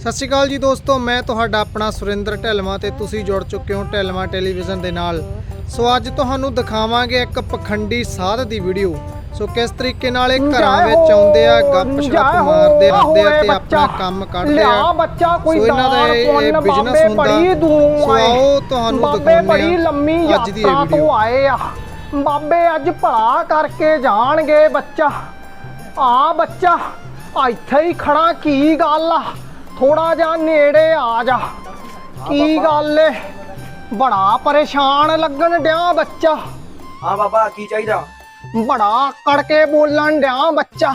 ਸਤਿ ਸ਼੍ਰੀ ਅਕਾਲ ਜੀ ਦੋਸਤੋ ਮੈਂ ਤੁਹਾਡਾ ਆਪਣਾ ਸੁਰਿੰਦਰ ਢਿਲਮਾ ਤੇ ਤੁਸੀਂ ਜੁੜ ਚੁੱਕੇ ਹੋ ਢਿਲਮਾ ਟੈਲੀਵਿਜ਼ਨ ਦੇ ਨਾਲ। ਸੋ ਅੱਜ ਤੁਹਾਨੂੰ ਦਿਖਾਵਾਂਗੇ ਇੱਕ ਪਖੰਡੀ ਸਾਧ ਦੀ ਵੀਡੀਓ। ਸੋ ਕਿਸ ਤਰੀਕੇ ਨਾਲ ਇਹ ਘਰਾਂ ਵਿੱਚ ਆਉਂਦੇ ਆ ਗੱਪ ਸ਼ੱਪ ਮਾਰਦੇ ਰਹਿੰਦੇ ਆ ਤੇ ਆਪਣਾ ਕੰਮ ਲਿਆ ਆ। ਬੱਚਾ ਕੋਈ ਸੋ ਇਹਨਾਂ ਦਾ ਇਹ- ਇਹ ਦਾਨ business ਬਾਬੇ ਹੁੰਦਾ। ਬੜੀ ਦੂਰੋਂ ਸੋ ਆਏ। ਤੁਹਾਨੂੰ ਬਾਬੇ ਬੜੀ ਲੰਮੀ ਯਾਤਰਾ। ਤੋਂ ਆਏ ਆ। ਬਾਬੇ ਅੱਜ ਭਲਾ ਕਰਕੇ ਜਾਣਗੇ ਬੱਚਾ। ਆ ਬੱਚਾ ਇੱਥੇ ਹੀ ਖੜਾ ਕੀ ਗੱਲ ਆ? ਥੋੜਾ ਜਿਹਾ ਨੇੜੇ ਆ ਜਾ। ਕੀ ਗੱਲ ਏ? ਬੜਾ ਪਰੇਸ਼ਾਨ ਲੱਗਣ ਡਿਆ ਬੱਚਾ। ਹਾਂ ਬਾਬਾ ਕੀ ਚਾਹੀਦਾ? ਬੜਾ ਕੜਕੇ ਬੋਲਣ ਡਿਆ ਬੱਚਾ।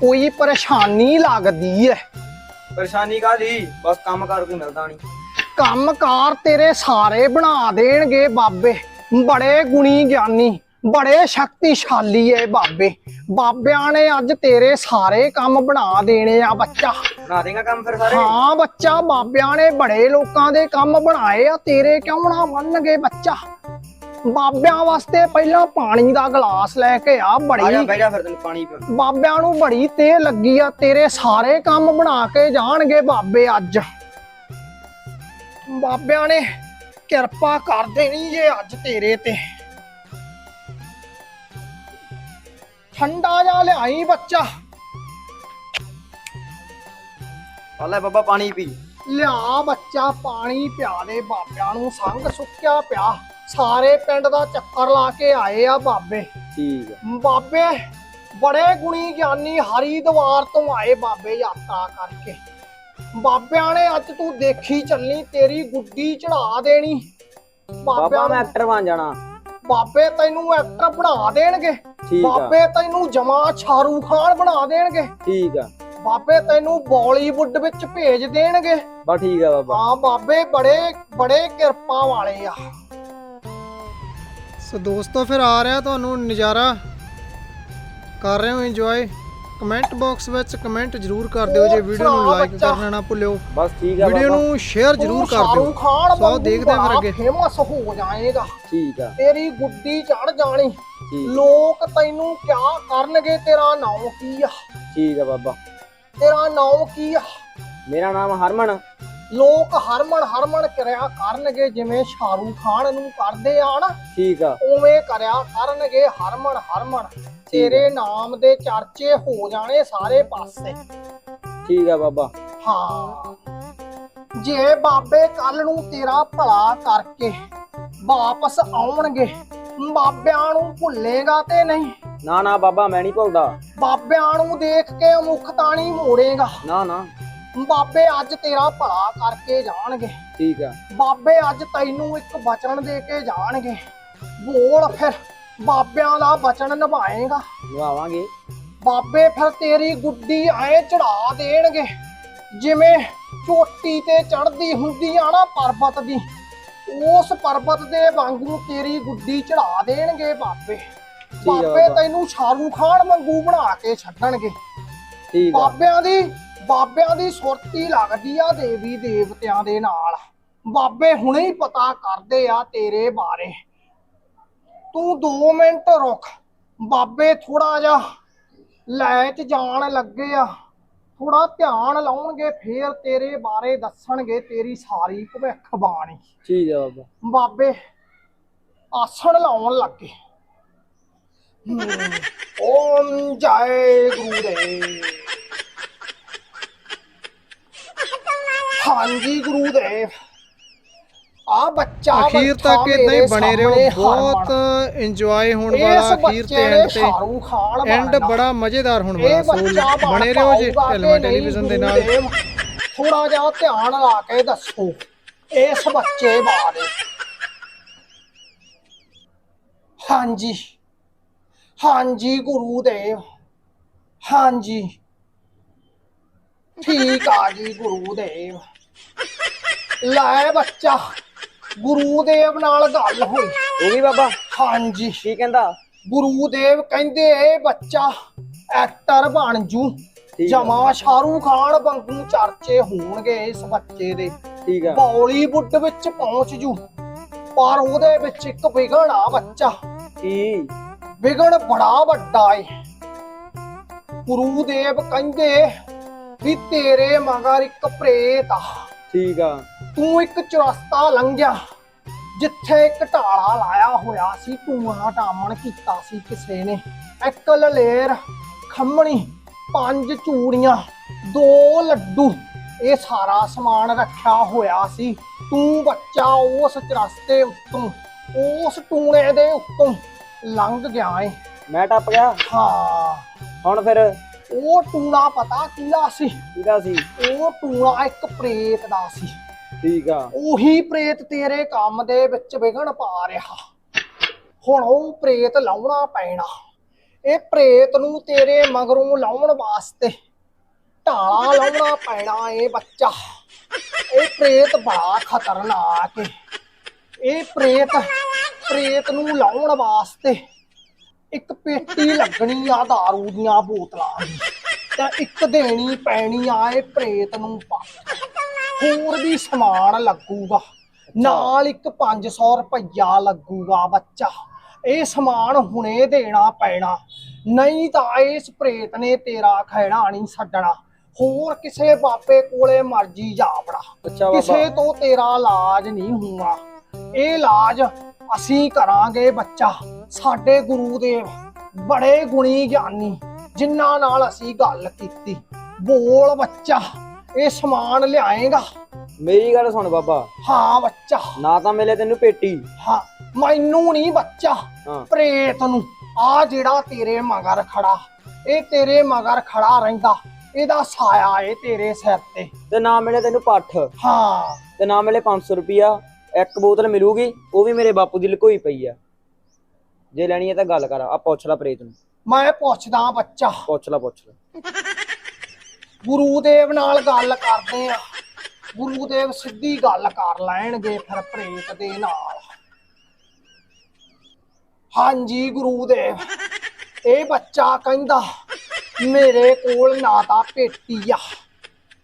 ਕੋਈ ਪਰੇਸ਼ਾਨੀ ਲੱਗਦੀ ਏ। ਪਰੇਸ਼ਾਨੀ ਕਾਦੀ ਬਸ ਕੰਮ ਕਰ ਕੋਈ ਮਿਲਦਾ ਨਹੀਂ। ਕੰਮਕਾਰ ਤੇਰੇ ਸਾਰੇ ਬਣਾ ਦੇਣਗੇ ਬਾਬੇ। ਬੜੇ ਗੁਣੀ ਗਿਆਨੀ। ਬੜੇ ਸ਼ਕਤੀਸ਼ਾਲੀ ਏ ਬਾਬੇ। ਬਾਬਿਆਂ ਨੇ ਅੱਜ ਤੇਰੇ ਸਾਰੇ ਕੰਮ ਬਣਾ ਦੇਣੇ ਆ ਬੱਚਾ। ਬਣਾ ਦੇਗਾ ਕੰਮ ਫਿਰ ਸਾਰੇ? ਹਾਂ ਬੱਚਾ ਬਾਬਿਆਂ ਨੇ ਬੜੇ ਲੋਕਾਂ ਦੇ ਕੰਮ ਬਣਾਏ ਆ ਤੇਰੇ ਕਿਉਂ ਨਾ ਬਣਨਗੇ ਬੱਚਾ? ਬਾਬਿਆਂ ਵਾਸਤੇ ਪਹਿਲਾਂ ਪਾਣੀ ਦਾ ਗਲਾਸ ਲੈ ਕੇ ਆ ਆ ਜਾ ਬੜੀ ਬਹਿ ਜਾ ਫਿਰ ਤੈਨੂੰ ਪਾਣੀ ਪਿਆ ਬਾਬਿਆਂ ਨੂੰ ਬੜੀ ਤੇ ਲੱਗੀ ਆ ਤੇਰੇ ਸਾਰੇ ਕੰਮ ਬਣਾ ਕੇ ਜਾਣਗੇ ਬਾਬੇ ਅੱਜ। ਬਾਬਿਆਂ ਨੇ ਕਿਰਪਾ ਕਰ ਦੇਣੀ ਜੇ ਅੱਜ ਤੇਰੇ ਤੇ। ਠੰਡਾ ਜਾ ਲਿਆਈ ਬੱਚਾ। ਆ ਲੈ ਬਾਬਾ ਪਾਣੀ ਪੀ। ਲਿਆ ਬੱਚਾ ਪਾਣੀ ਪਿਆ ਦੇ ਬਾਬਿਆਂ ਨੂੰ ਸੰਗ ਸੁੱਕਿਆ ਪਿਆ। ਸਾਰੇ ਪਿੰਡ ਦਾ ਚੱਕਰ ਲਾ ਕੇ ਆਏ ਆ ਬਾਬੇ। ਠੀਕ ਹੈ ਬਾਬੇ ਬੜੇ ਗੁਣੀ ਗਿਆਨੀ ਹਰੀਦਵਾਰ ਤੋਂ ਆਏ ਬਾਬੇ ਯਾਤਰਾ ਕਰਕੇ। ਬਾਬਿਆਂ ਨੇ ਅੱਜ ਤੂੰ ਦੇਖੀ ਚੱਲਣੀ ਤੇਰੀ ਗੁੱਡੀ ਚੜਾ ਦੇਣੀ। ਬਾਬਾ ਮੈਂ ਐਕਟਰ ਬਣ ਜਾਣਾ। ਬਾਬੇ ਤੈਨੂੰ ਐਕਟਰ ਬਣਾ ਦੇਣਗੇ। ਠੀਕ ਆ। ਬਾਬੇ ਤੈਨੂੰ ਜਮਾ ਸ਼ਾਹਰੂਖ ਖਾਨ ਬਣਾ ਦੇਣਗੇ। ਠੀਕ ਆ। ਬਾਬੇ ਤੈਨੂੰ ਬਾਲੀਵੁੱਡ ਵਿੱਚ ਭੇਜ ਦੇਣਗੇ। ਬਸ ਠੀਕ ਆ ਬਾਬਾ। ਹਾਂ ਬਾਬੇ ਬੜੇ ਬੜੇ ਕਿਰਪਾ ਵਾਲੇ ਆ। ਸੋ ਦੋਸਤੋ ਫਿਰ ਆ ਰਿਹਾ ਤੁਹਾਨੂੰ ਨਜ਼ਾਰਾ। ਕਰ ਰਹੇ ਹੋ ਇੰਜੋਏ ਕਮੈਂਟ ਬਾਕਸ ਵਿੱਚ ਕਮੈਂਟ ਜਰੂਰ ਕਰ ਦਿਓ। ਜੇ ਵੀਡੀਓ ਨੂੰ ਲਾਈਕ। ਕਰਨਾ ਨਾ ਭੁੱਲਿਓ। ਬਸ ਠੀਕ ਆ ਵੀਡੀਓ ਨੂੰ ਸ਼ੇਅਰ ਜਰੂਰ ਕਰ ਦਿਓ। ਸੋ ਦੇਖਦੇ ਫਿਰ ਅੱਗੇ। ਫੇਮਸ ਹੋ ਜਾਏਗਾ। ਠੀਕ ਆ। ਤੇਰੀ ਗੁੱਡੀ ਚੜ ਜਾਣੀ। ਠੀਕ ਲੋਕ ਤੈਨੂੰ ਕਿਆ ਕਰਨਗੇ? ਤੇਰਾ ਨਾਮ ਕੀ ਆ? ਠੀਕ ਆ ਬਾਬਾ। ਤੇਰਾ ਨਾਮ ਕੀ ਆ? ਮੇਰਾ ਨਾਮ ਹਰਮਨ। ਲੋਕ ਹਰਮਨ ਹਰਮਨ ਕਰਿਆ ਕਰਨਗੇ ਜਿਵੇਂ ਸ਼ਾਹਰੂਖ ਖਾਨ ਨੂੰ ਕਰਦੇ ਆ ਨਾ। ਠੀਕ ਆ। ਉਵੇਂ ਕਰਿਆ ਕਰਨਗੇ ਹਰਮਨ ਹਰਮਨ। ਤੇਰੇ ਨਾਮ ਦੇ ਚਰਚੇ ਹੋ ਜਾਣੇ ਸਾਰੇ ਪਾਸੇ। ਠੀਕ ਆ ਬਾਬਾ। ਹਾਂ। ਜੇ ਬਾਬੇ ਕੱਲ ਨੂੰ ਤੇਰਾ ਭਲਾ ਕਰਕੇ ਵਾਪਸ ਆਉਣਗੇ ਬਾਬਿਆਂ ਨੂੰ ਭੁੱਲੇਗਾ ਤੇ ਨਹੀਂ। ਨਾ ਨਾ ਬਾਬਾ ਮੈਂ ਨਹੀਂ ਭੁੱਲਦਾ। ਬਾਬਿਆਂ ਨੂੰ ਦੇਖ ਕੇ ਮੁਖ ਤਾਣੀ ਮੋੜੇਗਾ। ਨਾ ਨਾ। ਬਾਬੇ ਅੱਜ ਤੇਰਾ ਭਲਾ ਕਰਕੇ ਜਾਣਗੇ। ਠੀਕ ਆ। ਬਾਬੇ ਅੱਜ ਤੈਨੂੰ ਇੱਕ ਬਚਨ ਦੇ ਕੇ ਜਾਣਗੇ। ਬੋਲ ਫਿਰ ਬਾਬਿਆਂ ਦਾ ਬਚਨ ਨਿਭਾਏਗਾ। ਨਿਭਾਵਾਂਗੇ। ਬਾਬੇ ਫਿਰ ਤੇਰੀ ਗੁੱਡੀ ਐ ਚੜਾ ਦੇਣਗੇ। ਜਿਵੇਂ ਚੋਟੀ ਤੇ ਚੜਦੀ ਹੁੰਦੀ ਆ ਨਾ ਪਰਬਤ ਦੀ। ਉਸ ਪਰਬਤ ਦੇ ਵਾਂਗੂ ਤੇਰੀ ਗੁੱਡੀ ਚੜਾ ਦੇਣਗੇ ਬਾਬੇ। ਬਾਬੇ ਬਾਬਾ। ਤੈਨੂੰ ਸ਼ਾਹਰੂਖ ਖਾਨ ਵਾਂਗੂ ਬਣਾ ਕੇ ਛੱਡਣਗੇ। ਠੀਕ ਆ। ਬਾਬਿਆਂ ਦੀ ਬਾਬਿਆਂ ਦੀ ਸੁਰਤੀ ਲੱਗਦੀ ਆ ਦੇਵੀ ਦੇਵਤਿਆਂ ਦੇ ਨਾਲ। ਬਾਬੇ ਹੁਣੇ ਹੀ ਪਤਾ ਕਰਦੇ ਆ ਤੇਰੇ ਬਾਰੇ। ਤੂੰ 2 ਮਿੰਟ ਰੁਕ। ਬਾਬੇ ਥੋੜਾ ਜਿਹਾ ਲੈ ਚ ਜਾਣ ਲੱਗੇ ਆ। ਥੋੜਾ ਧਿਆਨ ਲਾਉਣਗੇ ਫੇਰ ਤੇਰੇ ਬਾਰੇ ਦੱਸਣਗੇ ਤੇਰੀ ਸਾਰੀ ਭਵਿੱਖ ਬਾਣੀ। ਠੀਕ ਆ ਬਾਬਾ। ਬਾਬੇ ਆਸਣ ਲਾਉਣ ਲੱਗੇ। ਓਮ ਜੈ ਗੁਰੂਦੇਵ ਹਾਂਜੀ ਗੁਰੂਦੇਵ। ਆ ਬੱਚਾ ਅਖੀਰ ਤੱਕ ਇਦਾਂ ਹੀ ਬਣੇ ਰਹੋ। ਬਹੁਤ ਇੰਜੋਏ ਹੋਣ ਵਾਲਾ ਅਖੀਰ ਤੇ ਐਂਡ ਤੇ ਐਂਡ। ਬੜਾ ਮਜ਼ੇਦਾਰ ਹੋਣ ਵਾਲਾ ਸੋ ਬਣ ਰਹੋ ਜੀ ਨਹੀਂ ਟੈਲੀਵਿਜ਼ਨ ਦੇ ਨਾਲ? ਥੋੜਾ ਜਿਹਾ ਧਿਆਨ ਲਾ ਕੇ ਦੱਸੋ ਇਸ ਬੱਚੇ ਬਾਰੇ ਹਾਂਜੀ ਹਾਂਜੀ ਗੁਰੂਦੇਵ ਹਾਂਜੀ ਠੀਕ ਆ ਜੀ ਗੁਰੂਦੇਵ ਲੈ ਬੱਚਾ ਗੁਰੂਦੇਵ ਨਾਲ ਗੱਲ ਹੋਈ। ਹੋ ਗਈ ਬਾਬਾ? ਹਾਂਜੀ। ਕੀ ਕਹਿੰਦਾ? ਗੁਰੂਦੇਵ ਕਹਿੰਦੇ ਇਹ ਬੱਚਾ ਐਕਟਰ ਬਣ ਜੂ। ਠੀਕ ਆ। ਜਮਾ ਸ਼ਾਹਰੂਖ ਖਾਨ ਵਾਂਗੂ ਚਰਚੇ ਹੋਣਗੇ ਇਸ ਬੱਚੇ ਦੇ। ਠੀਕ ਆ। ਬਾਲੀਵੁੱਡ ਵਿੱਚ ਪਹੁੰਚ ਜੂ। ਪਰ ਉਹਦੇ ਵਿੱਚ ਇੱਕ ਵਿਗੜ ਆ ਬੱਚਾ। ਕੀ? ਵਿਗੜ ਬੜਾ ਵੱਡਾ ਏ। ਗੁਰੂਦੇਵ ਕਹਿੰਦੇ ਵੀ ਤੇਰੇ ਮਗਰ ਇੱਕ ਪ੍ਰੇਤ ਆ। ਠੀਕ ਆ। ਤੂੰ ਇੱਕ ਚੁਰਸਤਾ ਲੰਘਿਆ ਜਿੱਥੇ ਇੱਕ ਢਾਲਾ ਲਾਇਆ ਹੋਇਆ ਸੀ ਟੂਣਾ ਟਾਮਣ ਕੀਤਾ ਸੀ ਕਿਸੇ ਨੇ। ਇੱਕ ਲਲੇਰ ਖੰਮਣੀ ਪੰਜ ਚੂੜੀਆਂ ਦੋ ਲੱਡੂ ਇਹ ਸਾਰਾ ਸਮਾਨ ਰੱਖਿਆ ਹੋਇਆ ਸੀ। ਤੂੰ ਬੱਚਾ ਉਸ ਚਰਸਤੇ ਉੱਤੋਂ ਉਸ ਟੂਣੇ ਦੇ ਉੱਤੋਂ ਲੰਘ ਗਿਆ ਏ। ਮੈਂ ਟੱਪ ਗਿਆ? ਹਾਂ। ਹੁਣ ਫਿਰ? ਉਹ ਟੂਣਾ ਪਤਾ ਕਿਹਦਾ ਸੀ? ਕਿਹਦਾ ਸੀ? ਉਹ ਟੂਣਾ ਇੱਕ ਪ੍ਰੇਤ ਦਾ ਸੀ। ਠੀਕ ਆ। ਉਹੀ ਪ੍ਰੇਤ ਤੇਰੇ ਕੰਮ ਦੇ ਵਿੱਚ ਵਿਗਣ ਪਾ ਰਿਹਾ। ਹੁਣ ਉਹ ਪ੍ਰੇਤ ਲਾਉਣਾ ਪੈਣਾ। ਇਹ ਪ੍ਰੇਤ ਨੂੰ ਤੇਰੇ ਮਗਰੋਂ ਲਾਉਣ ਵਾਸਤੇ ਢਾਲਾ ਲਾਉਣਾ ਪੈਣਾ ਇਹ ਬੱਚਾ। ਇਹ ਪ੍ਰੇਤ ਬੜਾ ਖਤਰਨਾਕ ਏ। ਇਹ ਪ੍ਰੇਤ ਪ੍ਰੇਤ ਨੂੰ ਲਾਉਣ ਵਾਸਤੇ ਇੱਕ ਪੇਟੀ ਲੱਗਣੀ ਆ दारू ਦੀਆਂ ਬੋਤਲਾਂ ਦੀ ਤਾਂ ਇੱਕ ਦੇਣੀ ਪੈਣੀ ਆ ਇਹ ਪ੍ਰੇਤ ਨੂੰ ਪਾ। ਹੋਰ ਵੀ ਸਮਾਨ ਲੱਗੂਗਾ। ਨਾਲ ਇੱਕ 500 ਰੁਪਈਆ ਲੱਗੂਗਾ ਬੱਚਾ। ਇਹ ਸਮਾਨ ਹੁਣੇ ਦੇਣਾ ਪੈਣਾ। ਨਹੀਂ ਤਾਂ ਇਸ ਪ੍ਰੇਤ ਨੇ ਤੇਰਾ ਖੈੜਾ ਨਹੀਂ ਛੱਡਣਾ। ਹੋਰ ਕਿਸੇ ਬਾਬੇ ਕੋਲੇ ਮਰਜ਼ੀ ਜਾ ਵੜਾ। ਕਿਸੇ ਤੋਂ ਤੇਰਾ ਇਲਾਜ ਨਹੀਂ ਹੋਣਾ। ਇਹ ਇਲਾਜ ਅਸੀਂ ਕਰਾਂਗੇ ਬੱਚਾ। ਸਾਡੇ ਗੁਰੂ ਦੇਵ ਬੜੇ ਗੁਣੀ ਗਿਆਨੀ। ਜਿਨ੍ਹਾਂ ਨਾਲ ਅਸੀਂ ਗੱਲ ਕੀਤੀ। ਬੋਲ ਬੱਚਾ। ਇਹ ਸਮਾਨ ਲਿਆਏਗਾ। ਮੇਰੀ ਗੱਲ ਸੁਣ ਬਾਬਾ। ਹਾਂ ਬੱਚਾ। ਨਾ ਤਾਂ ਮਿਲੇ ਤੈਨੂੰ ਪੇਟੀ। ਹਾਂ ਮੈਨੂੰ ਨਹੀਂ ਬੱਚਾ। ਹਾਂ। ਪ੍ਰੇਤ ਨੂੰ। ਆ ਜਿਹੜਾ ਤੇਰੇ ਮਗਰ ਖੜਾ ਇਹ ਤੇਰੇ ਮਗਰ ਖੜਾ ਰਹਿੰਦਾ। ਇਹਦਾ ਸਾਇਆ ਏ ਤੇਰੇ ਸਿਰ ਤੇ। ਤੇ ਨਾ ਮਿਲੇ ਤੈਨੂੰ ਪੱਠ। ਹਾਂ। ਤੇ ਨਾ ਮਿਲੇ 500 ਰੁਪਿਆ ਇੱਕ ਬੋਤਲ ਮਿਲੂਗੀ ਉਹ ਵੀ ਮੇਰੇ ਬਾਪੂ ਦੀ ਲੁਕੋਈ ਪਈ ਆ। ਜੇ ਲੈਣੀ ਹੈ ਤਾਂ ਗੱਲ ਕਰ ਆ ਪੁੱਛ ਲੈ ਪ੍ਰੇਤ ਨੂੰ। ਮੈਂ ਪੁੱਛਦਾ ਬੱਚਾ। ਪੁੱਛ ਲੈ ਪੁੱਛ ਲੈ। ਗੁਰੂ ਦੇਵ ਨਾਲ ਗੱਲ ਕਰਦੇ ਆ। ਗੁਰੂ ਦੇਵ ਸਿੱਧੀ ਗੱਲ ਕਰ ਲੈਣਗੇ ਫਿਰ ਪ੍ਰੇਤ ਦੇ ਨਾਲ। ਹਾਂਜੀ ਗੁਰੂ ਦੇਵ ਇਹ ਬੱਚਾ ਕਹਿੰਦਾ, ਮੇਰੇ ਕੋਲ ਨਾ ਤਾਂ ਪੇਟੀ ਆ,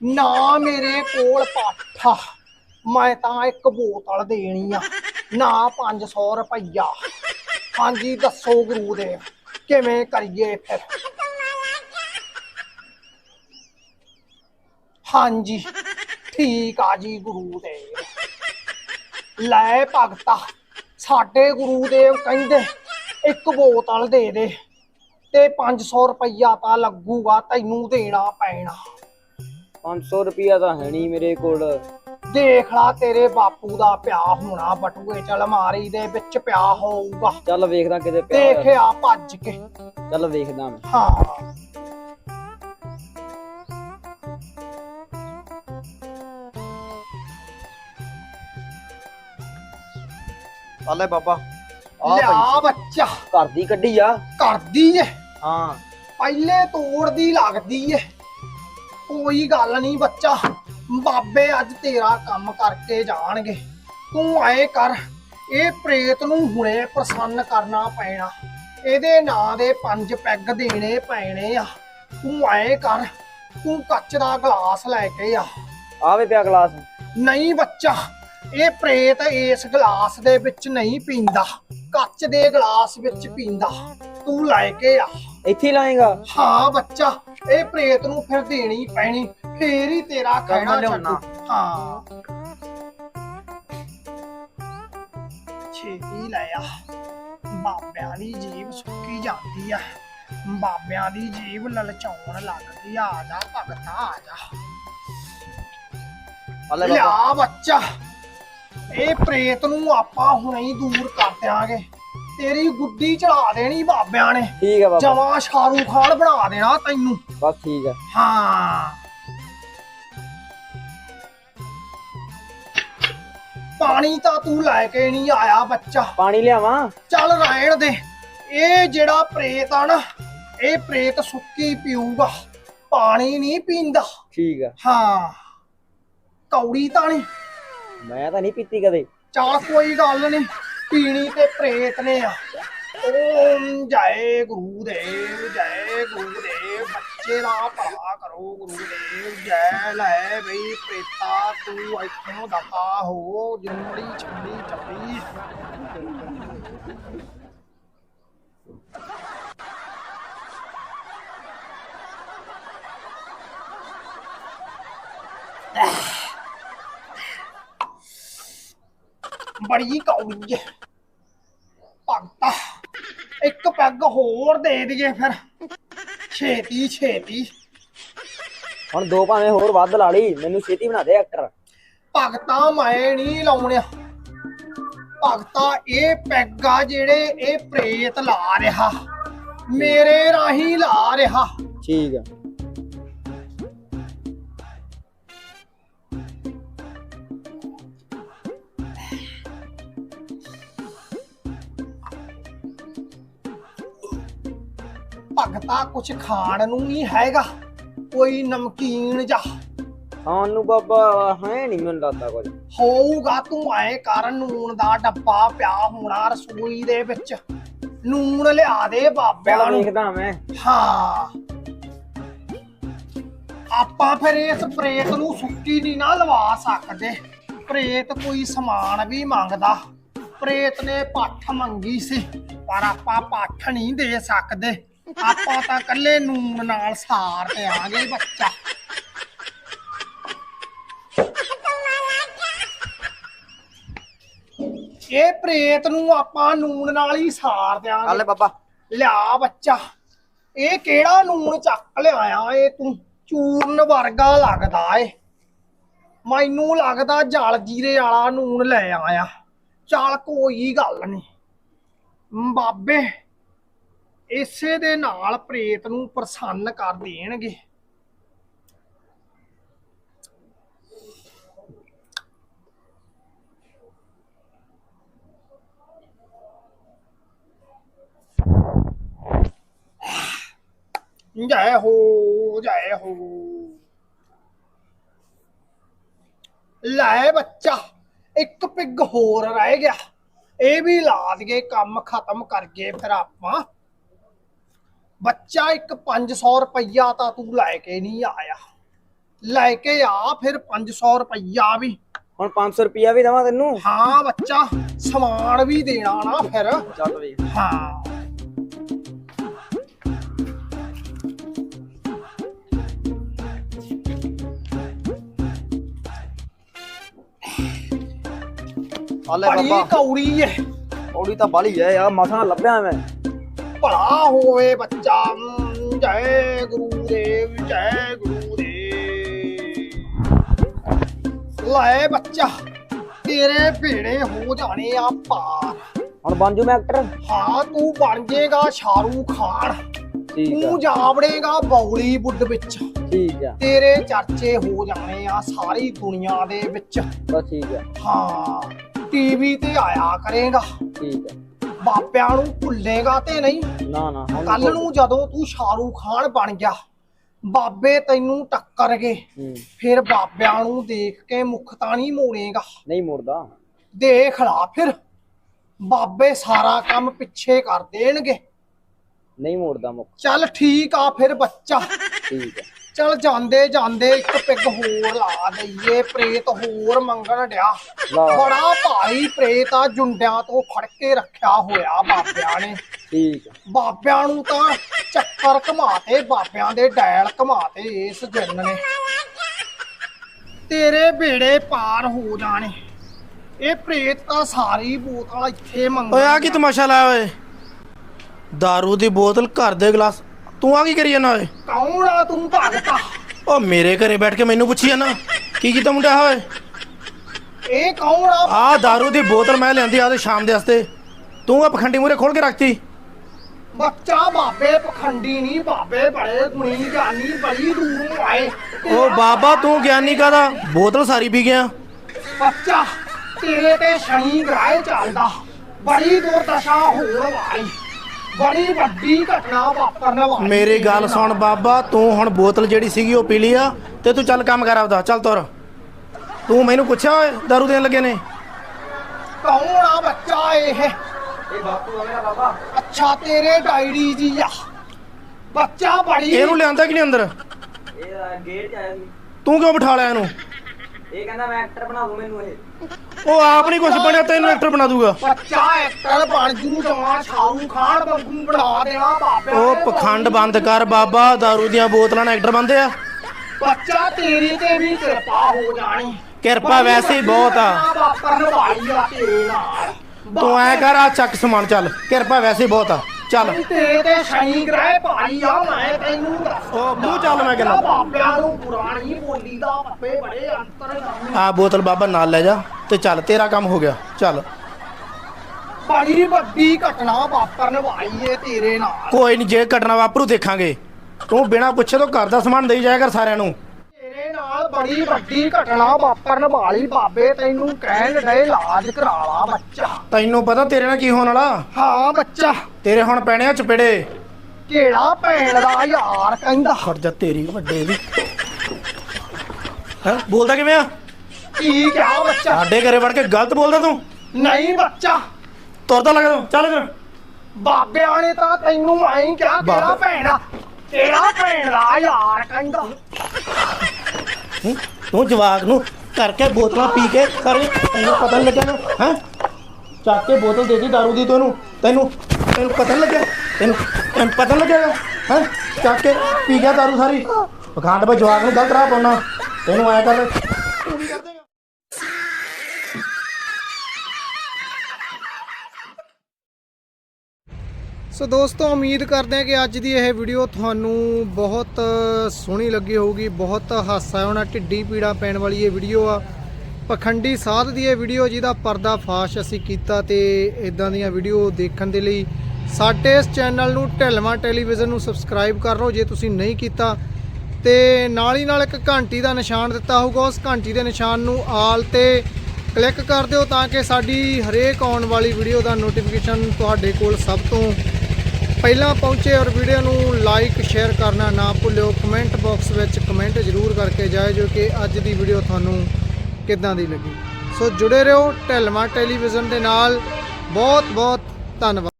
ਨਾ ਮੇਰੇ ਕੋਲ ਪਾਠਾ ਮੈਂ ਤਾਂ ਇੱਕ ਬੋਤਲ ਦੇਣੀ ਆ, ਨਾ 500 ਰੁਪਈਆ। ਹਾਂਜੀ, ਦੱਸੋ ਗੁਰੂ ਦੇਵ ਕਿਵੇਂ ਕਰੀਏ ਫਿਰ? ਹਾਂਜੀ ਠੀਕ ਆ ਜੀ ਗੁਰੂ ਦੇਵ ਲੈ ਭਗਤਾ ਸਾਡੇ ਗੁਰੂ ਦੇਵ ਕਹਿੰਦੇ ਇੱਕ ਬੋਤਲ ਦੇ ਦੇ ਤੇ 500 ਰੁਪਈਆ ਤਾਂ ਲੱਗੂਗਾ ਤੈਨੂੰ ਦੇਣਾ ਪੈਣਾ। 500 ਰੁਪਿਆ ਤਾਂ ਹੈ ਨਹੀਂ ਮੇਰੇ ਕੋਲ। ਦੇਖ ਲਾ ਤੇਰੇ ਬਾਪੂ ਦਾ ਪਿਆ ਹੋਣਾ ਬਟੂਏ ਚ ਅਲਮਾਰੀ ਦੇ ਵਿੱਚ ਪਿਆ ਹੋਊਗਾ। ਚੱਲ ਵੇਖਦਾ ਕਿਤੇ ਪਿਆ ਹੋਇਆ। ਦੇਖਿਆ ਭੱਜ ਕੇ। ਚੱਲ ਵੇਖਦਾ ਮੈਂ। ਹਾਂ। ਆਲੇ ਬਾਬਾ। ਲਿਆ ਬੱਚਾ। ਘਰ ਦੀ ਕੱਢੀ ਆ। ਕਰਦੀ ਏ। ਹਾਂ। ਪਹਿਲੇ ਤੋੜਦੀ ਲੱਗਦੀ ਏ। ਕੋਈ ਗੱਲ ਨਹੀਂ ਬੱਚਾ। ਬਾਬੇ ਅੱਜ ਤੇਰਾ ਕੰਮ ਕਰਕੇ ਜਾਣਗੇ। ਤੂੰ ਐ ਕਰ ਇਹ ਪ੍ਰੇਤ ਨੂੰ ਹੁਣੇ ਪ੍ਰਸੰਨ ਕਰਨਾ ਪੈਣਾ। ਇਹਦੇ ਨਾਂ ਦੇ ਪੰਜ ਪੈਗ ਦੇਣੇ ਪੈਣੇ ਆ। ਤੂੰ ਐ ਕਰ ਤੂੰ ਕੱਚ ਦਾ ਗਲਾਸ ਲੈ ਕੇ ਆ। ਆਵੇ ਪਿਆ ਗਲਾਸ। ਨਹੀਂ ਬੱਚਾ ਇਹ ਪ੍ਰੇਤ ਇਸ ਗਲਾਸ ਦੇ ਵਿੱਚ ਨਹੀਂ ਪੀਂਦਾ ਕੱਚ ਦੇ ਗਲਾਸ ਵਿੱਚ ਪੀਂਦਾ। ਤੂੰ ਲੈ ਕੇ ਆ। ਇੱਥੇ ਹੀ ਲਾਏਗਾ? ਹਾਂ ਬੱਚਾ ਇਹ ਪ੍ਰੇਤ ਨੂੰ ਫਿਰ ਦੇਣੀ ਪੈਣੀ ਫੇਰ ਹੀ ਤੇਰਾ ਕਹਿਣਾ। ਛੱਡੂ ਹਾਂ। ਛੇਤੀ ਲੈ ਆ। ਬਾਬਿਆਂ ਦੀ ਜੀਬ ਸੁੱਕੀ ਜਾਂਦੀ ਆ। ਬਾਬਿਆਂ ਦੀ ਜੀਬ ਲਲਚਾਉਣ ਲੱਗਦੀ ਆ ਆ ਜਾ ਭਗਤਾ ਆ ਜਾ। ਬਾਬਾ। ਲਿਆ ਬੱਚਾ। ਇਹ ਪ੍ਰੇਤ ਨੂੰ ਆਪਾਂ ਹੁਣੇ ਹੀ ਦੂਰ ਕਰ ਦਿਆਂਗੇ। ਤੇਰੀ ਗੁੱਡੀ ਚੜਾ ਦੇਣੀ ਬਾਬਿਆਂ ਨੇ। ਠੀਕ ਆ ਬਾਬਾ। ਜਮਾ ਸ਼ਾਹਰੂਖ ਖਾਨ ਬਣਾ ਦੇਣਾ ਤੈਨੂੰ। ਬਸ ਠੀਕ ਆ। ਹਾਂ। ਪਾਣੀ ਤਾਂ ਤੂੰ ਲੈ ਕੇ ਨਹੀਂ ਆਇਆ ਬੱਚਾ। ਪਾਣੀ ਲਿਆਵਾਂ? ਚੱਲ ਰਹਿਣ ਦੇ। ਇਹ ਜਿਹੜਾ ਪ੍ਰੇਤ ਆ ਨਾ ਇਹ ਪ੍ਰੇਤ ਸੁੱਕੀ ਪੀਊਗਾ। ਪਾਣੀ ਨਹੀਂ ਪੀਂਦਾ। ਠੀਕ ਆ। ਹਾਂ। ਕੌੜੀ ਤਾਂ ਨਹੀਂ। ਮੈਂ ਤਾਂ ਨਹੀਂ ਪੀਤੀ ਕਦੇ। ਚਾਹ ਕੋਈ ਗੱਲ ਨਹੀਂ ਪੀਣੀ ਤੇ ਪ੍ਰੇਤ ਨੇ ਆ। ਓਮ ਜੈ ਗੁਰੂ ਦੇਵ ਜੈ ਗੁਰੂ ਦੇਵ ਬੱਚੇ ਦਾ ਭਲਾ ਕਰੋ ਗੁਰੂ ਦੇਵ ਜੈ ਲੈ ਬਈ ਪ੍ਰੇਤਾ, ਤੂੰ ਇੱਥੋਂ ਦਫਾ ਹੋ, ਜਿੰਮੜੀ ਛੰਡੀ ਚੱਪੀ। ਬੜੀ ਕੌੜੀ ਹੈ ਭਗਤਾ। ਇੱਕ ਪੈਗ ਹੋਰ ਦੇ ਦਈਏ ਫਿਰ। ਛੇਤੀ ਛੇਤੀ। ਹੁਣ ਦੋ ਭਾਵੇਂ ਹੋਰ ਵੱਧ ਲਾ ਲਈ। ਮੈਨੂੰ ਛੇਤੀ ਬਣਾ ਦੇ ਐਕਟਰ ਭਗਤਾ ਮੈਂ ਨਹੀਂ ਲਾਉਣਿਆ। ਭਗਤਾ ਇਹ ਪੈਗਾ ਜਿਹੜੇ ਇਹ ਪ੍ਰੇਤ ਲਾ ਰਿਹਾ। ਮੇਰੇ ਰਾਹੀਂ ਲਾ ਰਿਹਾ। ਠੀਕ ਆ। ਭਗਤਾ ਕੁਛ ਖਾਣ ਨੂੰ ਨਹੀਂ ਹੈਗਾ ਕੋਈ ਨਮਕੀਨ ਜਾ। ਖਾਣ ਨੂੰ ਬਾਬਾ ਹੈ ਨਹੀਂ ਮੈਨੂੰ ਲੱਗਦਾ ਕੁਝ ਹੋਊਗਾ ਤੂੰ ਐ ਕਰ ਨੂਣ ਦਾ ਡੱਬਾ ਪਿਆ ਹੋਣਾ ਰਸੋਈ ਦੇ ਵਿੱਚ। ਨੂਣ ਲਿਆ ਦੇ ਬਾਬਿਆਂ ਨੂੰ। ਵੇਖਦਾ ਮੈਂ। ਹਾਂ। ਆਪਾਂ ਫਿਰ ਇਸ ਪ੍ਰੇਤ ਨੂੰ ਸੁੱਕੀ ਨਹੀਂ ਨਾ ਲਵਾ ਸਕਦੇ। ਪ੍ਰੇਤ ਕੋਈ ਸਮਾਨ ਵੀ ਮੰਗਦਾ। ਪ੍ਰੇਤ ਨੇ ਪੱਠ ਮੰਗੀ ਸੀ ਪਰ ਆਪਾਂ ਪੱਠ ਨਹੀਂ ਦੇ ਸਕਦੇ। ਆਪਾਂ ਤਾਂ ਕੱਲੇ ਨੂਨ ਨਾਲ ਸਾਰ ਦਿਆਂਗੇ ਬੱਚਾ। ਇਹ ਪ੍ਰੇਤ ਨੂੰ ਆਪਾਂ ਨੂਨ ਨਾਲ ਹੀ ਸਾਰ ਦਿਆਂਗੇ। ਚੱਲ ਬਾਬਾ। ਲਿਆ ਬੱਚਾ। ਇਹ ਕਿਹੜਾ ਨੂਣ ਚੱਕ ਲਿਆਇਆ ਏ ਤੂੰ? ਚੂਰਨ ਵਰਗਾ ਲੱਗਦਾ ਏ। ਮੈਨੂੰ ਲੱਗਦਾ ਜਲ ਜੀਰੇ ਵਾਲਾ ਨੂਣ ਲੈ ਆਇਆ। ਚੱਲ ਕੋਈ ਗੱਲ ਨਹੀਂ ਬਾਬੇ ਇਸੇ ਦੇ ਨਾਲ ਪ੍ਰੇਤ ਨੂੰ ਪ੍ਰਸੰਨ ਕਰ ਦੇਣਗੇ। ਜੈ ਹੋ ਜੈ ਹੋ। ਲੈ ਬੱਚਾ, ਇੱਕ ਪਿੱਗ ਹੋਰ ਰਹਿ ਗਿਆ। ਇਹ ਵੀ ਲਾ ਦਈਏ, ਕੰਮ ਖਤਮ ਕਰਕੇ ਫਿਰ ਆਪਾਂ ਬੱਚਾ ਇੱਕ 500 ਰੁਪਈਆ ਤਾਂ ਤੂੰ ਲੈ ਕੇ ਨਹੀਂ ਆਇਆ। ਲੈ ਕੇ ਆ ਫਿਰ 500 ਰੁਪਈਆ ਵੀ। ਹੁਣ 500 ਰੁਪਿਆ ਵੀ ਦਵਾਂ ਤੈਨੂੰ? ਹਾਂ ਬੱਚਾ ਸਮਾਨ ਵੀ ਦੇਣਾ ਨਾ ਫਿਰ। ਚੱਲ ਵੇਖ ਹਾਂ। ਹਾਲੇ ਬੜੀ ਬਾਬਾ। ਕੌੜੀ ਏ। ਔੜੀ ਤਾਂ ਬਾਲੀ ਐ ਆ ਮਸਾਂ ਲੱਭਿਆ ਮੈਂ। ਭਲਾ ਹੋਵੇ ਬੱਚਾ ਜੈ ਗੁਰੂ ਦੇਵ ਜੈ ਗੁਰੂ ਦੇਵ। ਲੈ ਬੱਚਾ ਤੇਰੇ ਭੇੜੇ ਹੋ ਜਾਣੇ ਆ ਪਾਰ। ਹੁਣ ਬਣ ਜੂ ਮੈਂ ਐਕਟਰ ਹਾਂ ਤੂੰ ਬਣ ਜਾਏਗਾ ਸ਼ਾਹਰੂਖ ਖਾਨ। ਠੀਕ ਆ। ਤੂੰ ਜਾਵੜੇਗਾ ਬਾਲੀਵੁੱਡ ਵਿੱਚ। ਠੀਕ ਆ। ਤੇਰੇ ਚਰਚੇ ਹੋ ਜਾਣੇ ਆ ਸਾਰੀ ਦੁਨੀਆ ਦੇ ਵਿੱਚ। ਬਸ ਠੀਕ ਆ। ਹਾਂ ਟੀਵੀ ਤੇ ਆਇਆ ਕਰੇਗਾ। ਠੀਕ ਆ। ਬਾਬਿਆਂ ਨੂੰ ਭੁੱਲੇਗਾ ਤੇ ਨਹੀਂ। ਨਾ ਨਾ ਕੱਲ ਨੂੰ ਜਦੋਂ ਤੂੰ ਸ਼ਾਹਰੂਖ ਖਾਨ ਬਣ ਗਿਆ ਬਾਬੇ ਤੈਨੂੰ ਟੱਕਰ ਗਏ। ਫਿਰ ਬਾਬਿਆਂ ਨੂੰ ਦੇਖ ਕੇ ਮੁੱਖ ਤਾਂ ਨਹੀਂ ਮੋੜੇਗਾ। ਨਹੀਂ ਮੁੜਦਾ। ਦੇਖ ਲਾ ਫਿਰ ਬਾਬੇ ਸਾਰਾ ਕੰਮ ਪਿੱਛੇ ਕਰ ਦੇਣਗੇ। ਨਹੀਂ ਮੁੜਦਾ ਮੁੱਕ ਚੱਲ ਠੀਕ ਆ ਫਿਰ ਬੱਚਾ। ਠੀਕ ਆ। ਚੱਲ ਜਾਂਦੇ ਜਾਂਦੇ ਇੱਕ ਪਿੱਗ ਹੋਰ ਲਾ ਦਈਏ ਪ੍ਰੇਤ ਹੋਰ ਮੰਗਣ ਡਿਆ। ਲਾ। ਬੜਾ ਭਾਈ ਪ੍ਰੇਤ ਆ ਜੁੰਡਿਆਂ ਤੋਂ ਫੜ ਕੇ ਰੱਖਿਆ ਹੋਇਆ ਬਾਬਿਆਂ ਨੇ। ਠੀਕ ਆ। ਬਾਬਿਆਂ ਨੂੰ ਤਾਂ ਚੱਕਰ ਘਮਾਤੇ ਬਾਬਿਆਂ ਦੇ ਡੈਲ ਘਮਾਤੇ ਇਸ ਜਨ ਨੇ। ਤੇਰੇ ਬੇੜੇ ਪਾਰ ਹੋ ਜਾਣੇ। ਇਹ ਪ੍ਰੇਤ ਤਾਂ ਸਾਰੀ ਬੋਤਲ ਇੱਥੇ ਮੰਗ ਓਏ ਆ ਕੀ ਤਮਾਸ਼ਾ ਲਾਇਆ ਓਏ? दारू ਦੀ ਬੋਤਲ ਘਰ ਦੇ ਗਲਾਸ। ਤੂੰ ਆ ਕੀ ਕਰੀ ਜਾਂਦਾ ਓਏ? ਕੌਣ ਆ ਤੂੰ ਭਗਤਾ ਓ ਮੇਰੇ ਘਰੇ ਬੈਠ ਕੇ ਮੈਨੂੰ ਪੁੱਛੀ ਜਾਂਦਾ ਕੀ ਕੀਤਾ ਮੁੰਡਿਆ ਓਏ? ਇਹ ਕੌਣ ਆ? ਆ दारू ਦੀ ਬੋਤਲ ਮੈਂ ਲਿਆਂਦੀ ਆ ਤੇ ਸ਼ਾਮ ਦੇ ਵਾਸਤੇ। ਤੂੰ ਆ ਪਖੰਡੀ ਮੂਰੇ ਖੋਲ ਕੇ ਰੱਖਤੀ। ਬੱਚਾ ਬਾਬੇ ਪਖੰਡੀ ਨਹੀਂ ਬਾਬੇ ਬੜੇ ਗੁਣੀ ਗਿਆਨੀ ਬੜੀ ਦੂਰੋਂ ਆਏ। ਓ ਬਾਬਾ ਤੂੰ ਗਿਆਨੀ ਕਾਦਾ ਬੋਤਲ ਸਾਰੀ ਪੀ ਗਿਆ। ਬੱਚਾ ਤੇਰੇ ਤੇ ਸ਼ਨੀ ਗ੍ਰਹਿ ਚੱਲਦਾ। ਬੜੀ ਦੁਰਦਸ਼ਾ ਹੋਣ ਵਾਲੀ ਬੜੀ ਵੱਡੀ ਘਟਨਾ ਵਾਪਰਨ ਵਾਲੀ। ਮੇਰੀ ਗੱਲ ਸੁਣ ਬਾਬਾ ਤੂੰ ਹੁਣ ਬੋਤਲ ਜਿਹੜੀ ਸੀਗੀ ਉਹ ਪੀ ਲਈ ਆ ਤੇ ਤੂੰ ਚੱਲ ਕੰਮ ਕਰ ਆਪਦਾ ਚੱਲ ਤੁਰ। ਤੂੰ ਮੈਨੂੰ ਪੁੱਛਿਆ ਓਏ दारू ਦੇਣ ਲੱਗੇ ਨੇ? ਕੌਣ ਆ ਬੱਚਾ ਇਹ? ਇਹ ਬਾਪੂ ਆ ਮੇਰਾ ਬਾਬਾ। ਅੱਛਾ ਤੇਰੇ ਡਾਇਰੀ ਜੀ ਆ। ਬੱਚਾ ਬੜੀ ਇਹਨੂੰ ਲਿਆਂਦਾ ਕਿ ਨਹੀਂ ਅੰਦਰ? ਇਹ ਗੇਟ ਆਇਆ ਸੀ। ਤੂੰ ਕਿਉਂ ਬਿਠਾ ਲਿਆ ਇਹਨੂੰ? ਇਹ ਕਹਿੰਦਾ ਮੈਂ ਐਕਟਰ ਬਣਾ ਦੂੰ ਮੈਨੂੰ ਇਹ। ਉਹ ਆਪ ਨਹੀਂ ਕੁਝ ਬਣਿਆ ਤੈਨੂੰ ਐਕਟਰ ਬਣਾ ਦੂਗਾ। ਬੱਚਾ ਐਕਟਰ ਬਣ ਜੂ ਜਮਾ ਸ਼ਾਹਰੂਖ ਖਾਨ ਵਾਂਗੂ ਬਣਾ ਦੇਣਾ ਬਾਬੇ ਉਹ ਪਖੰਡ ਬੰਦ ਕਰ ਬਾਬਾ दारू ਦੀਆਂ ਬੋਤਲਾਂ ਨਾਲ ਐਕਟਰ ਬੰਦੇ ਆ। ਬੱਚਾ ਤੇਰੀ ਤੇ ਵੀ ਕਿਰਪਾ ਹੋ ਜਾਣੀ। ਕਿਰਪਾ ਵੈਸੇ ਹੀ ਬਹੁਤ ਆ। ਵਾਪਰਨ ਵਾਲੀ ਆ ਤੇਰੇ ਨਾਲ। ਤੂੰ ਐ ਕਰ ਆ ਚੱਕ ਸਮਾਨ ਚੱਲ। ਕਿਰਪਾ ਵੈਸੇ ਹੀ ਬਹੁਤ ਆ। ਚੱਲ। ਤੇਰੇ ਤੇ ਸ਼ਨੀ ਗ੍ਰਹਿ ਭਾਰੀ ਆ ਮੈਂ ਤੈਨੂੰ ਦੱਸ ਉਹ ਮੂੰਹ ਚੱਲ ਮੈਂ ਕਹਿੰਦਾ। ਬਾਬਿਆਂ ਨੂੰ ਪੁਰਾਣੀ ਬੋਲੀ ਦਾ ਪੱਪੇ ਬੜੇ ਅੰਤਰ ਆ ਬੋਤਲ ਬਾਬਾ ਨਾਲ ਲੈ ਜਾ ਤੇ ਚੱਲ ਤੇਰਾ ਕੰਮ ਹੋ ਗਿਆ। ਚੱਲ। ਬੜੀ ਵੱਡੀ ਘਟਨਾ ਵਾਪਰਨ ਵਾਲੀ ਏ ਤੇਰੇ ਨਾਲ। ਕੋਈ ਨਹੀਂ ਜੇ ਘਟਨਾ ਵਾਪਰੂ ਦੇਖਾਂਗੇ। ਤੂੰ ਬਿਨਾਂ ਪੁੱਛੇ ਤੋਂ ਘਰ ਦਾ ਸਮਾਨ ਦੇਈ ਜਾਇਆ ਕਰ ਸਾਰਿਆਂ ਨੂੰ। ਬੜੀ ਵੱਡੀ ਘਟਨਾ ਵਾਪਰਨ ਵਾਲੀ ਬਾਬੇ ਤੈਨੂੰ ਕਹਿਣ ਡੇ ਇਲਾਜ ਕਰਾ ਲਾ ਬੱਚਾ। ਤੈਨੂੰ ਪਤਾ ਤੇਰੇ ਨਾਲ ਕੀ ਹੋਣ ਵਾਲਾ? ਹਾਂ ਬੱਚਾ। ਤੇਰੇ ਹੁਣ ਪੈਣੇ ਆ ਚਪੇੜੇ। ਕਿਹੜਾ ਭੈਣ ਦਾ ਯਾਰ ਕਹਿੰਦਾ। ਖੜ ਜਾ ਤੇਰੀ ਵੱਡੇ ਦੀ। ਹੈ ਬੋਲਦਾ ਕਿਵੇਂ ਆ? ਕੀ ਕਿਹਾ ਬੱਚਾ? ਸਾਡੇ ਘਰੇ ਵੜ ਕੇ ਗਲਤ ਬੋਲਦਾ ਤੂੰ। ਨਹੀਂ ਬੱਚਾ। ਤੁਰਦਾ ਲੱਗਾ ਤੂੰ ਚੱਲ ਕਰ ਬਾਬਿਆਂ ਨੇ ਤਾਂ ਤੈਨੂੰ ਐਂ ਕਿਹਾ ਕਿਹੜਾ ਬਾਬੇ- ਭੈਣ ਆ? ਕਿਹੜਾ ਭੈਣ ਦਾ ਯਾਰ ਕਹਿੰਦਾ। ਹੂੰ? ਤੂੰ ਜਵਾਕ ਨੂੰ ਕਰਕੇ ਬੋਤਲਾਂ ਪੀ ਕੇ ਸਾਰੇ ਤੈਨੂੰ ਪਤਾ ਨਹੀਂ ਲੱਗਿਆ ਨਾ, ਹੈਂ? ਚੱਕ ਕੇ ਬੋਤਲ ਦੇ ਦੀ ਦਾਰੂ ਦੀ ਤੈਨੂੰ ਤੈਨੂੰ ਤੈਨੂੰ ਪਤਾ ਨਹੀਂ ਲੱਗਿਆ? ਤੈਨੂੰ ਤੈਨੂੰ ਪਤਾ ਨਹੀਂ ਲੱਗਿਆ ਹੈਂ? ਚੱਕ ਕੇ ਪੀ ਗਿਆ ਦਾਰੂ ਸਾਰੀ। ਪਖੰਡ ਬਈ ਜਵਾਕ ਨੂੰ ਗਲਤ ਰਾਹ ਪਾਉਣਾ। ਤੈਨੂੰ ਐ ਕਰ ਕਰ ਦੇਗਾ ਸੋ ਦੋਸਤੋ, ਉਮੀਦ ਕਰਦੇ ਹਾਂ ਕਿ ਅੱਜ ਦੀ ਇਹ ਵੀਡੀਓ ਤੁਹਾਨੂੰ ਬਹੁਤ ਸੋਹਣੀ ਲੱਗੀ ਹੋਊਗੀ, ਬਹੁਤ ਹਾਸਾ ਆਉਣਾ ਢਿੱਡੀ ਪੀੜਾ ਪੈਣ ਵਾਲੀ ਇਹ ਵੀਡੀਓ ਆ। ਪਖੰਡੀ ਸਾਧ ਦੀ ਇਹ ਵੀਡੀਓ ਜਿਹਦਾ ਪਰਦਾ ਫਾਸ਼ ਅਸੀਂ ਕੀਤਾ ਤੇ ਇਦਾਂ ਦੀਆਂ ਵੀਡੀਓ ਦੇਖਣ ਦੇ ਲਈ ਸਾਡੇ ਇਸ ਚੈਨਲ ਨੂੰ ਢਿਲਵਾ ਟੈਲੀਵਿਜ਼ਨ ਨੂੰ ਸਬਸਕ੍ਰਾਈਬ ਕਰ ਲਓ, ਜੇ ਤੁਸੀਂ ਨਹੀਂ ਕੀਤਾ। ਤੇ ਨਾਲ ਹੀ ਨਾਲ ਇੱਕ ਘੰਟੀ ਦਾ ਨਿਸ਼ਾਨ ਦਿੱਤਾ ਹੋਊਗਾ, ਉਸ ਘੰਟੀ ਦੇ ਨਿਸ਼ਾਨ ਨੂੰ ਆਲ ਤੇ ਕਲਿੱਕ ਕਰ ਦਿਓ ਤਾਂ ਕਿ ਸਾਡੀ ਹਰੇਕ ਆਉਣ ਵਾਲੀ ਵੀਡੀਓ ਦਾ ਨੋਟੀਫਿਕੇਸ਼ਨ ਤੁਹਾਡੇ ਕੋਲ ਸਭ ਤੋਂ ਪਹਿਲਾਂ ਪਹੁੰਚੇ ਔਰ ਵੀਡੀਓ ਨੂੰ ਲਾਈਕ ਸ਼ੇਅਰ ਕਰਨਾ ਨਾ ਭੁੱਲਿਓ। ਕਮੈਂਟ ਬਾਕਸ ਵਿੱਚ ਕਮੈਂਟ ਜ਼ਰੂਰ ਕਰਕੇ ਜਾਇਓ, ਜੋ ਕਿ ਅੱਜ ਦੀ ਵੀਡੀਓ ਤੁਹਾਨੂੰ ਕਿੱਦਾਂ ਦੀ ਲੱਗੀ। ਸੋ ਜੁੜੇ ਰਹੋ ਢਿਲਮਾ ਟੈਲੀਵਿਜ਼ਨ ਦੇ ਨਾਲ। ਬਹੁਤ ਬਹੁਤ ਧੰਨਵਾਦ।